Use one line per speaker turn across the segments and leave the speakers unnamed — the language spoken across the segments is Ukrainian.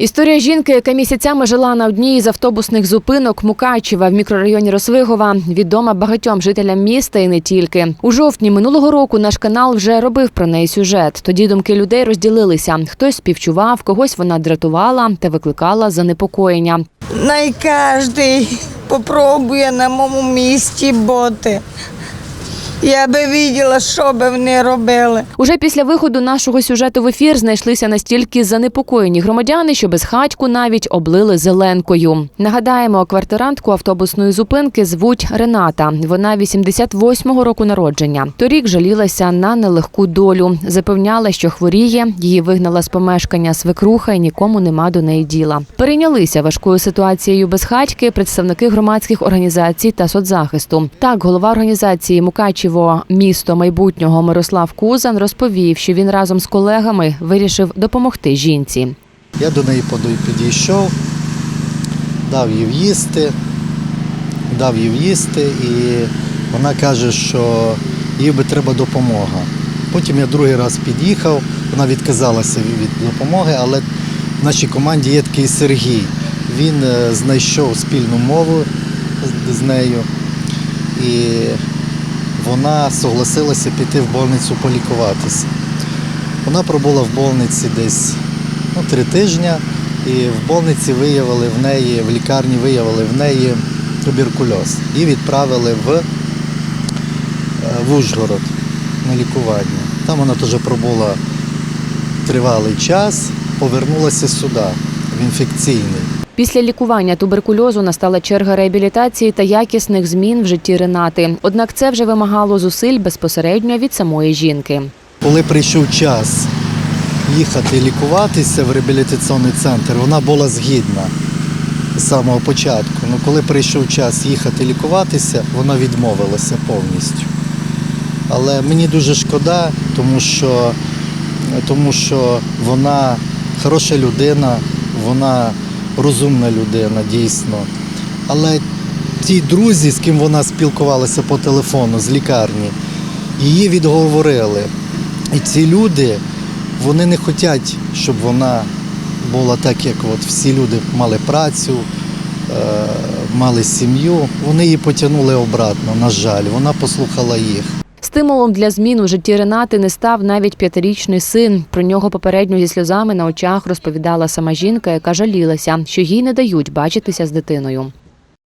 Історія жінки, яка місяцями жила на одній із автобусних зупинок Мукачева в мікрорайоні Росвигова, відома багатьом жителям міста і не тільки. У жовтні минулого року наш канал вже робив про неї сюжет. Тоді думки людей розділилися. Хтось співчував, когось вона дратувала та викликала занепокоєння.
Най кожний попробує на моєму місці бути. Я би бачила, що би вони робили.
Уже після виходу нашого сюжету в ефір знайшлися настільки занепокоєні громадяни, що безхатьку навіть облили зеленкою. Нагадаємо, квартирантку автобусної зупинки звуть Рената. Вона 88-го року народження. Торік жалілася на нелегку долю. Запевняла, що хворіє. Її вигнала з помешкання свекруха і нікому нема до неї діла. Перейнялися важкою ситуацією безхатьки представники громадських організацій та соцзахисту. Так, голова організації Мукачево місто майбутнього Мирослав Кузан розповів, що він разом з колегами вирішив допомогти жінці.
Я до неї підійшов, дав їй в'їсти, дав їй в'їсти, і вона каже, що їй би треба допомога. Потім я другий раз під'їхав, вона відказалася від допомоги, але в нашій команді є такий Сергій. Він е, знайшов спільну мову з нею, і вона согласилася піти в больницю полікуватися. Вона пробула в больниці десь ну, три тижні, і в больниці виявили в неї, в лікарні виявили в неї туберкульоз і відправили в, е, в Ужгород на лікування. Там вона теж пробула тривалий час, повернулася сюди, в інфекційний.
Після лікування туберкульозу настала черга реабілітації та якісних змін в житті Ренати. Однак це вже вимагало зусиль безпосередньо від самої жінки.
Коли прийшов час їхати лікуватися в реабілітаційний центр, вона була згідна з самого початку. Ну, коли прийшов час їхати лікуватися, вона відмовилася повністю. Але мені дуже шкода, тому що, тому що вона хороша людина, вона розумна людина, дійсно. Але ті друзі, з ким вона спілкувалася по телефону з лікарні, її відговорили. І ці люди, вони не хочуть, щоб вона була так, як от всі люди мали працю, е, мали сім'ю. Вони її потягнули обратно, на жаль, вона послухала їх.
Стимулом для змін у житті Ренати не став навіть п'ятирічний син. Про нього попередньо зі сльозами на очах розповідала сама жінка, яка жалілася, що їй не дають бачитися з дитиною.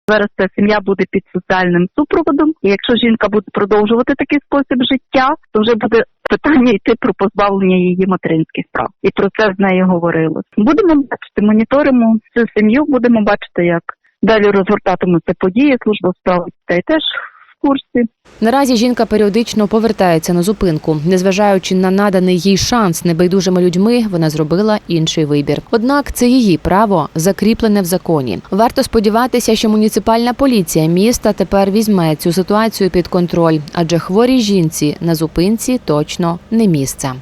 Зараз ця сім'я буде під соціальним супроводом. І якщо жінка буде продовжувати такий спосіб життя, то вже буде питання йти про позбавлення її материнських прав. І про це з нею говорилось. Будемо бачити, моніторимо цю сім'ю, будемо бачити, як далі розгортатимуться події. Служба у справах дітей теж курсі.
Наразі жінка періодично повертається на зупинку. Незважаючи на наданий їй шанс небайдужими людьми, вона зробила інший вибір. Однак це її право закріплене в законі. Варто сподіватися, що муніципальна поліція міста тепер візьме цю ситуацію під контроль, адже хворій жінці на зупинці точно не місце.